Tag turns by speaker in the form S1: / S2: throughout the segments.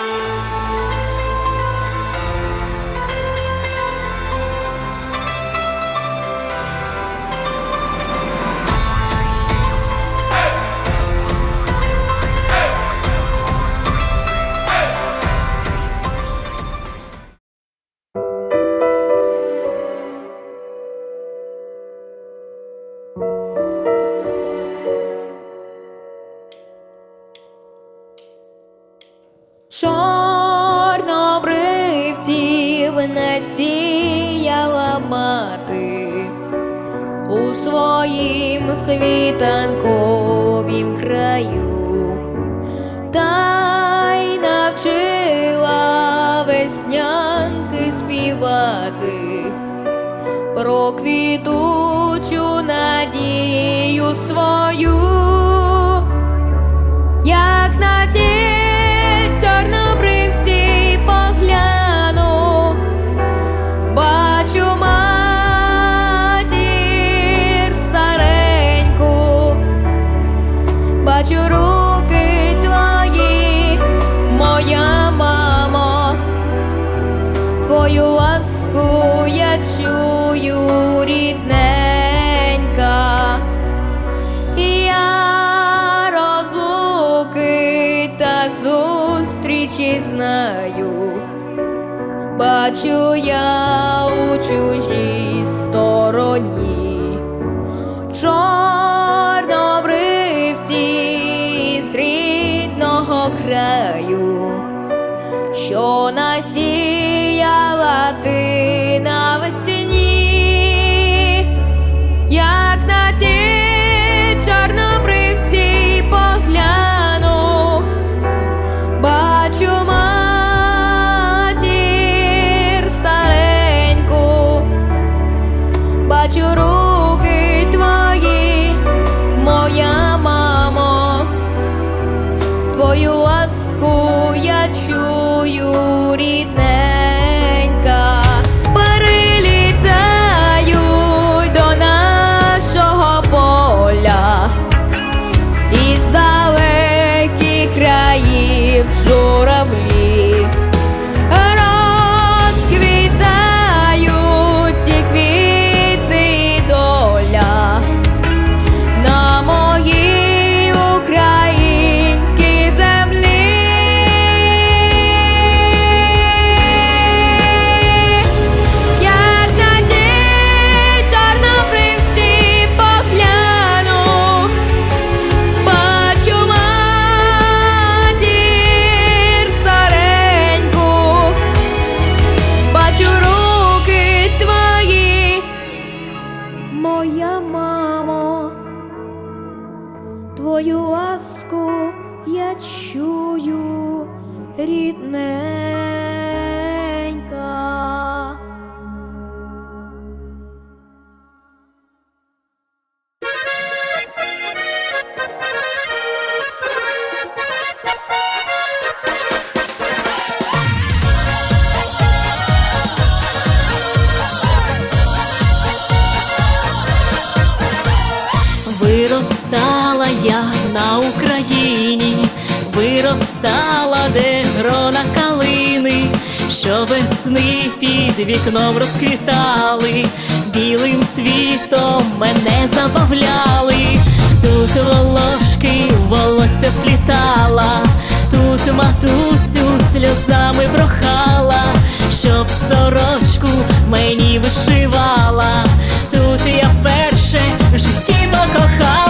S1: Thank you. Світанковім краю, та й навчила веснянки співати про квітучу надію свою. Бачу я я на
S2: Україні, виростала, де грона калини, що весни під вікном розквітали, білим цвітом мене забавляли, тут волошки волосся вплітала, тут матусю сльозами прохала, щоб сорочку мені вишивала. Тут я вперше в житті покохала.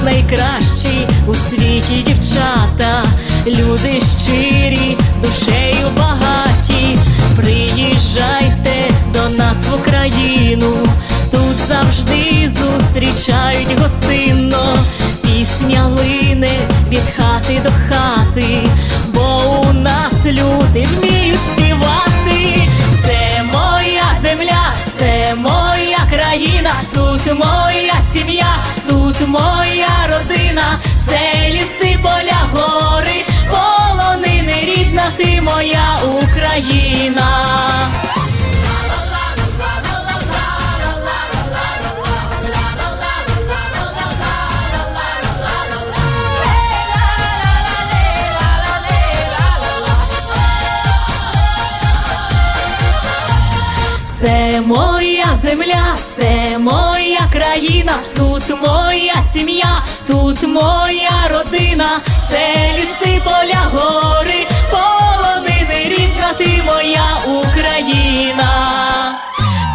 S2: нас найкращі у світі дівчата, люди щирі, душею багаті. Приїжджайте до нас в Україну, тут завжди зустрічають гостинно. Пісня лине від хати до хати, бо у нас люди вміють співати. Це моя земля, це моя країна, тут моя сім'я, тут моя це ліси, поля, гори, полонини, рідна ти моя Україна. Це моя земля, це моя країна, тут моя сім'я, тут моя родина, це ліси, поля, гори, полонини, рідна ти моя Україна.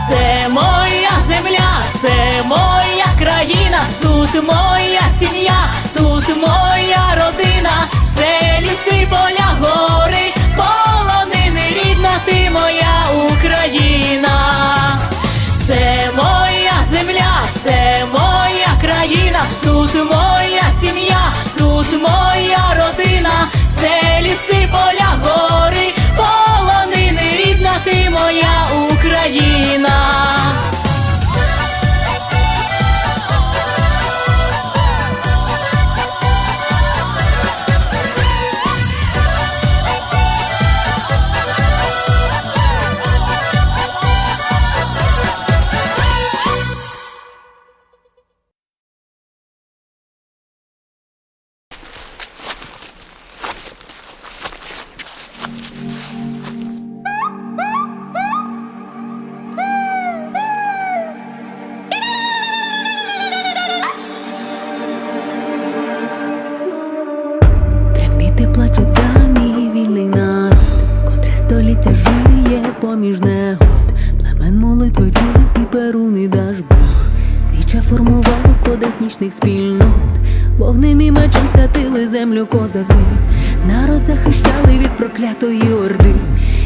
S2: Це моя земля, це моя країна, тут моя сім'я, тут моя родина, це ліси, поля, гори,
S3: код етнічних спільнот, вогнем і мечем святили землю козаки. Народ захищали від проклятої орди.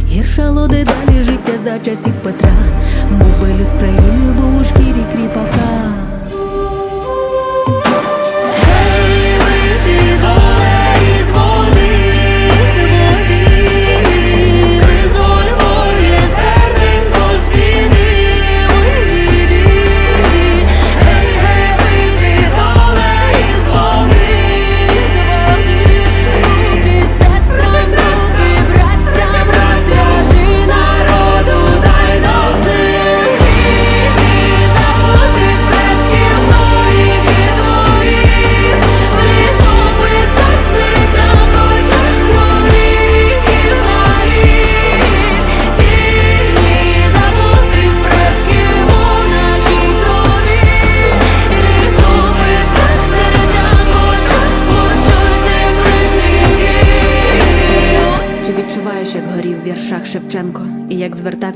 S3: Гіршало дедалі життя за часів Петра. Моби люд країни був у шкірі кріпака.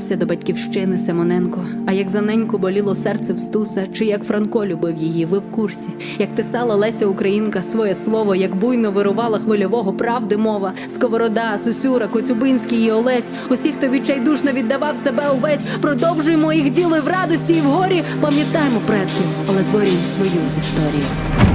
S4: Як звертався до батьківщини Симоненко, а як за неньку боліло серце в стуса, чи як Франко любив її, ви в курсі, як тисала Леся Українка своє слово, як буйно вирувала хвильового правди мова, Сковорода, Сусюра, Коцюбинський і Олесь, усі, хто відчайдушно віддавав себе увесь, продовжуємо їх діли в радості і в горі. Пам'ятаємо предків, але творімо свою історію.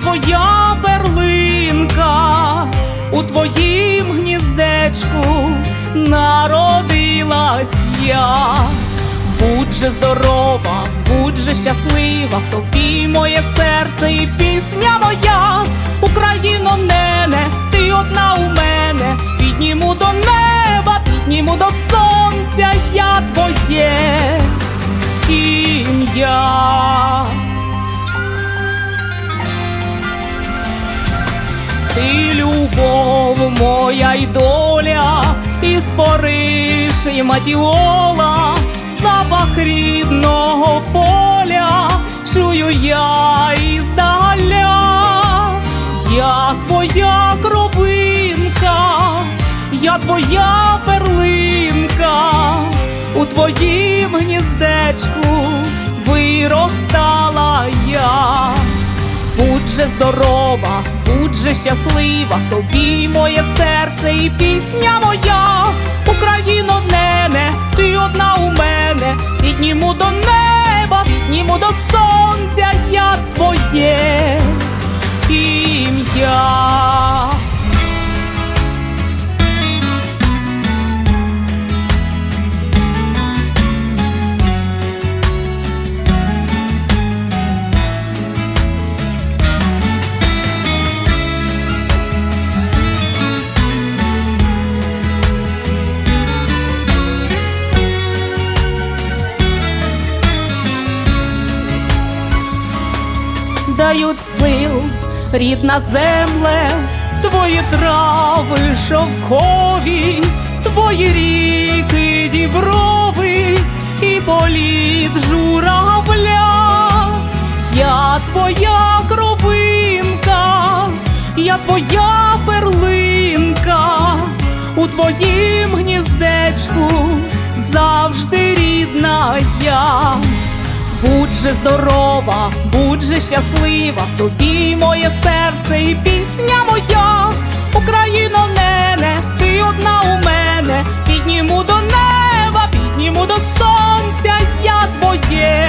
S5: Твоя перлинка, у твоїм гніздечку народилась я. Будь же здорова, будь же щаслива, в тобі моє серце і пісня моя, Україно, нене, ти одна у мене, підніму до неба, підніму до сонця, я твоє ім'я. Ти любов моя й доля, і спориш, і матіола, запах рідного поля, чую я іздаля, я твоя кровинка, я твоя перлинка, у твоїм гніздечку виростала я. Будь же здорова, будь же щаслива, тобі моє серце і пісня моя, Україно, нене, ти одна у мене, підніму до неба, підніму до сонця, я твоє рідна земле, твої трави шовкові, твої ріки діброви і політ журавля. Я твоя кровинка, я твоя перлинка, у твоїм гніздечку завжди рідна я. Будь же здорова, будь же щаслива, в тобі моє серце і пісня моя, Україно, нене, ти одна у мене, підніму до неба, підніму до сонця, я твоє.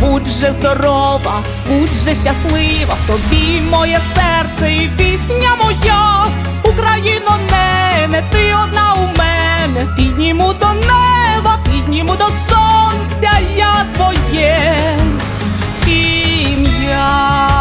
S5: Будь же здорова, будь же щаслива, в тобі моє серце і пісня моя, Україно, нене, ти одна у мене, підніму до неба, підніму до сонця, я твоє ім'я.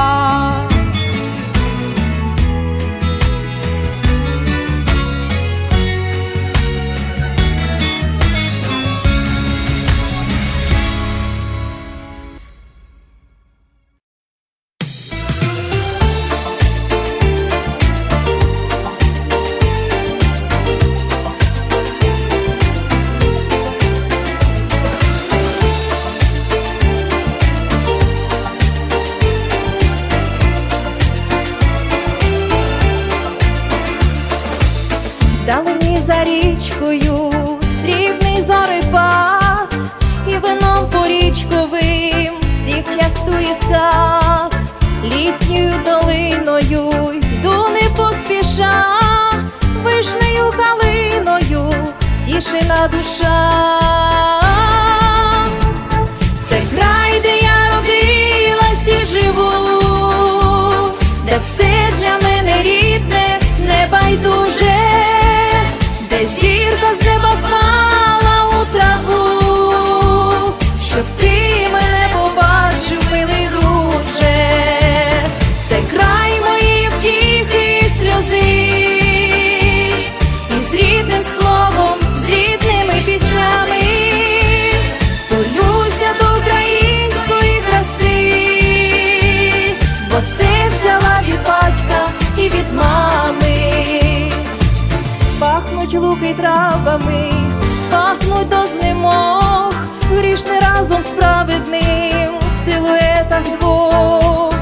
S6: До грішний разом разом праведним в силуетах двох,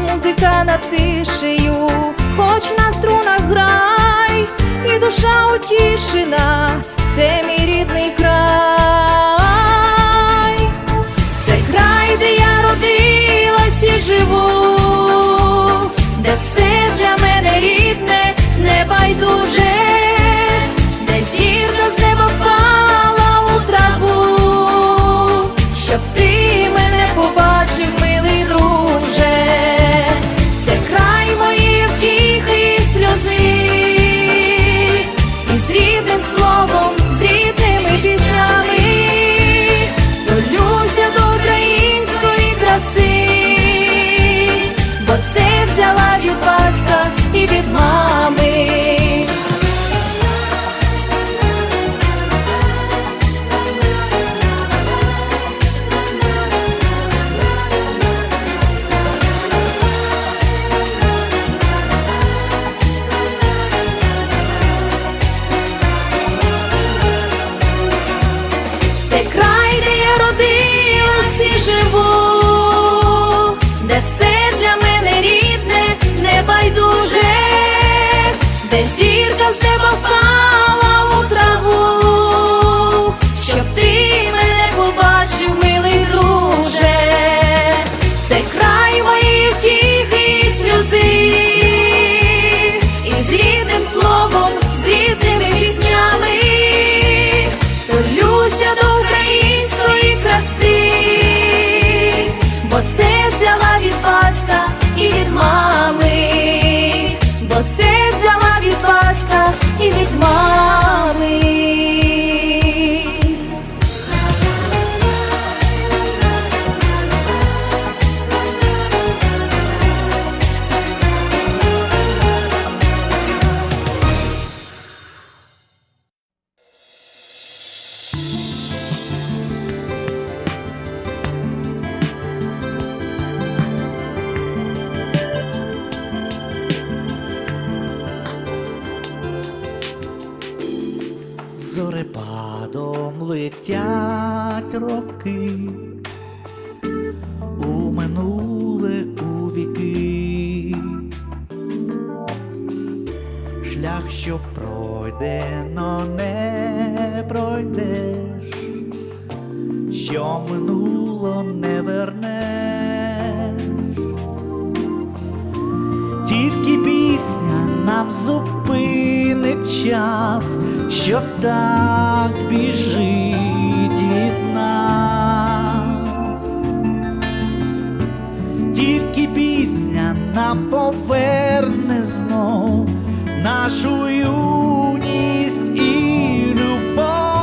S6: музика над тишею, хоч на струнах грай, і душа утішена, це мій рідний край.
S7: Живу, де все для мене рідне, не байдуже, де зірка з неба впала у траву, щоб ти мене побачив, милий друже, це край моєї втіхи і сльози, і з рідним словом, з рідними піснями. Толюся до української краси, бо це взяла від батька і від мами, бо це взяла батька і від мами.
S8: Летять роки, у минуле у віки, шлях, що пройде, но не пройдеш, що минуло не вернеш. Тільки пісня нам зупинить час, що так нам поверне знов нашу юність і любов.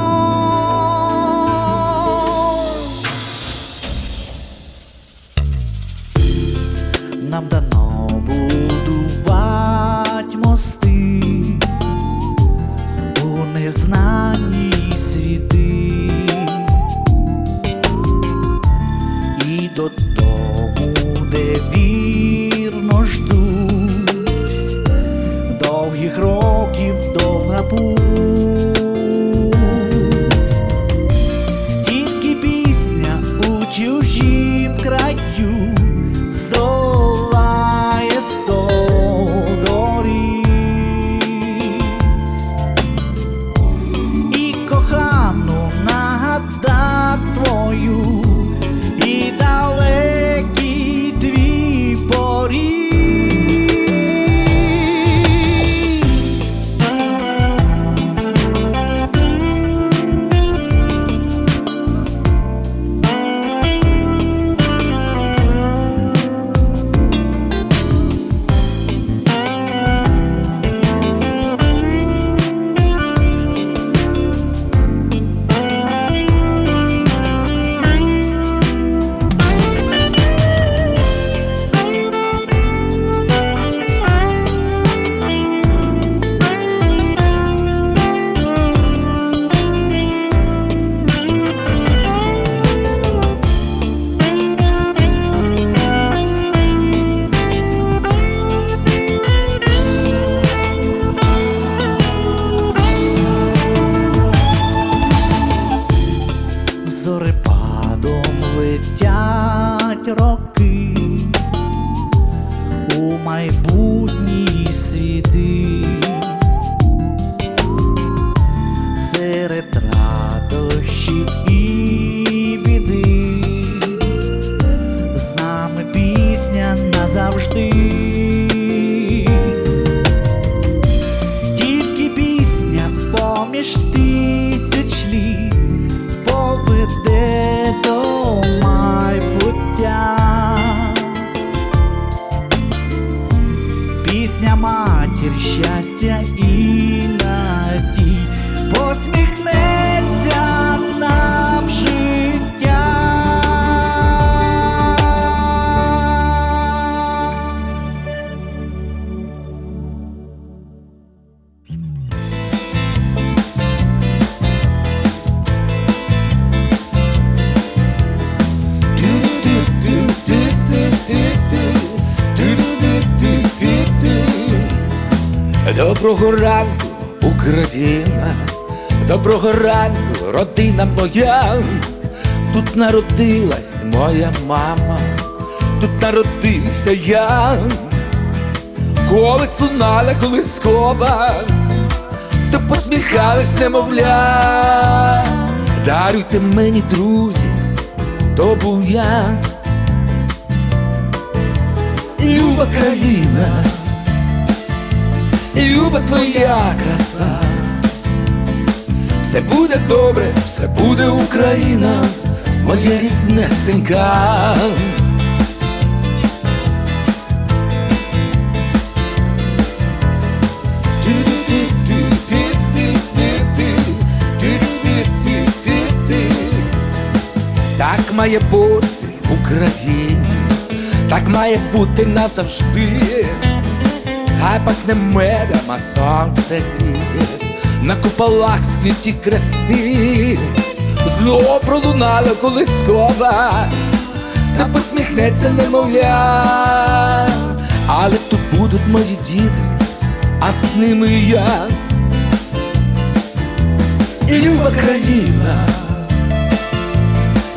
S9: Доброго ранку, Україна, доброго ранку, родина моя. Тут народилась моя мама, тут народився я. Колись лунала колискова, то посміхались немовля. Даруйте мені, друзі, то був я. Люба країна, люба твоя краса. Все буде добре, все буде Україна, моя ріднесенька. Так має бути в Україні, так має бути назавжди. Хай пахне медом, а сонце гріє на куполах світі крести, знову пролунала колискова, та посміхнеться немовля, але тут будуть мої діти, а з ними я. Люба країна,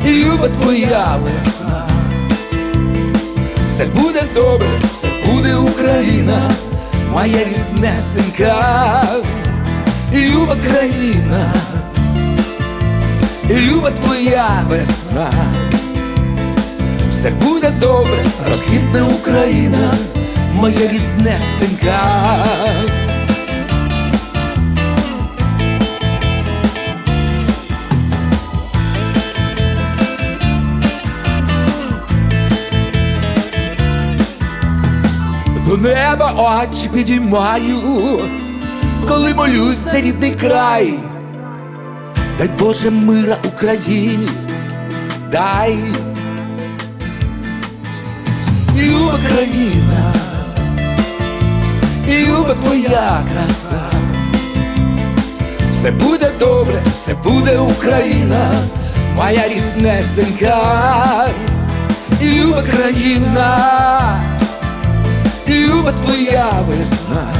S9: люба твоя весна. Все буде добре, все буде Україна, моя ріднесенька, люба країна, люба твоя весна. Все буде добре, розквітне Україна, моя ріднесенька. До неба очі підіймаю, коли молюсь за рідний край. Дай Боже мира Україні, дай Люба країна, люба твоя краса. Все буде добре, все буде Україна, моя ріднесенька, люба країна. Люба твоя весна,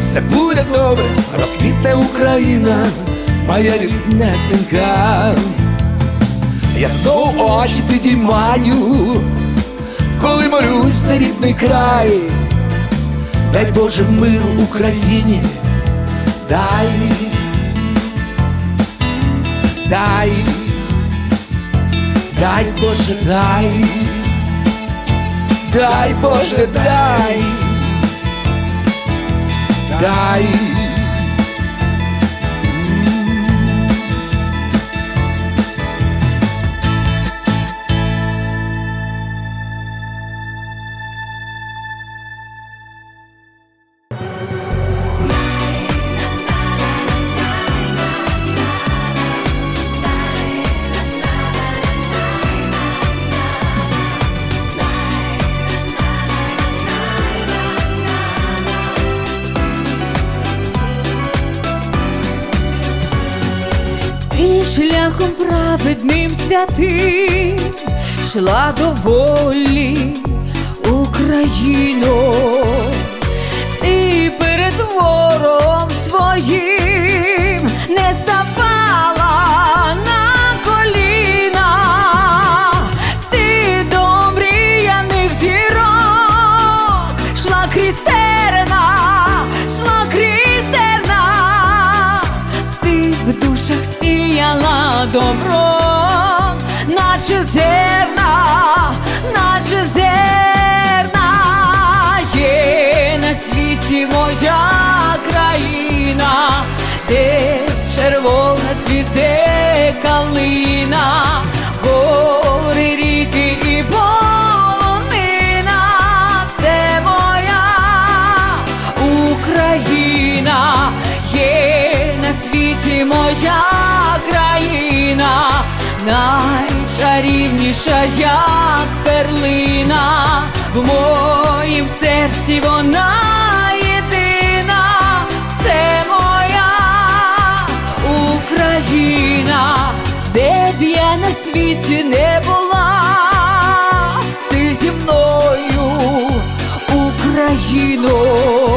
S9: все буде добре, розквітне Україна, моя ріднесенька. Я знову очі підіймаю, коли молюсь за рідний край. Дай Боже мир Україні, дай, дай, дай Боже, дай. Дай Боже, дай, дай.
S10: Шляхом праведним святим йшла до волі Україно, і перед вором своїм не ставала добро, наче зерна, наче зерна, є на світі моя країна, де червона цвіте найчарівніша, як перлина, в моїм серці вона єдина, це моя Україна, де б я на світі не була, ти зі мною, Україно.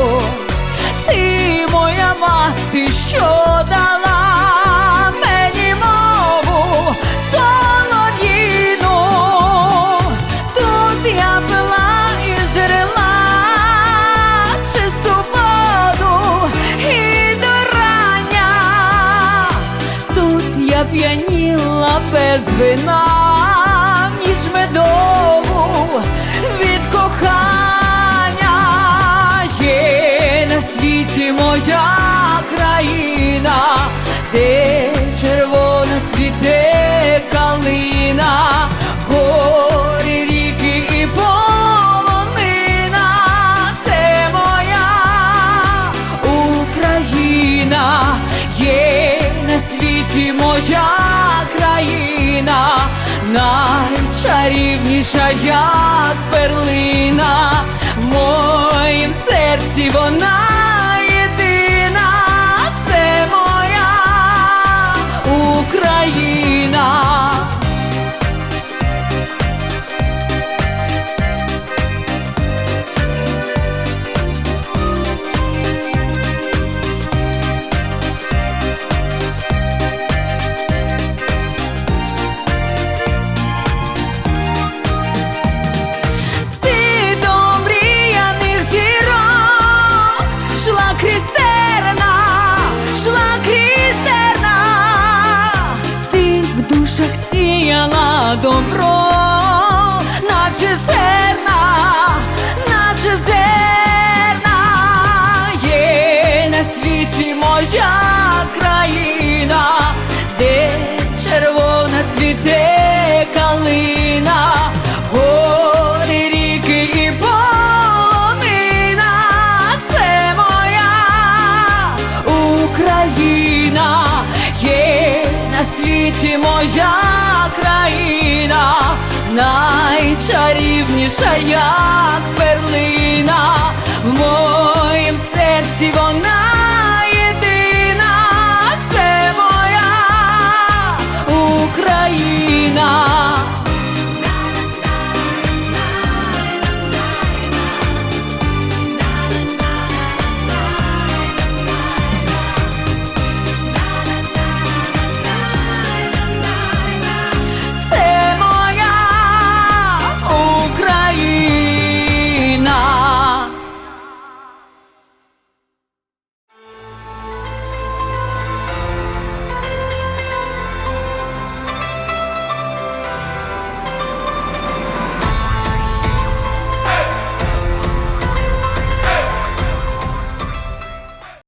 S10: П'яніла, без вина, в ніч медову від кохання є на світі моя країна, де червона. і моя країна, найчарівніша, як перлина, в моїм серці вона. моя країна, найчарівніша, як перлина, в моїм серці вона єдина, це моя Україна.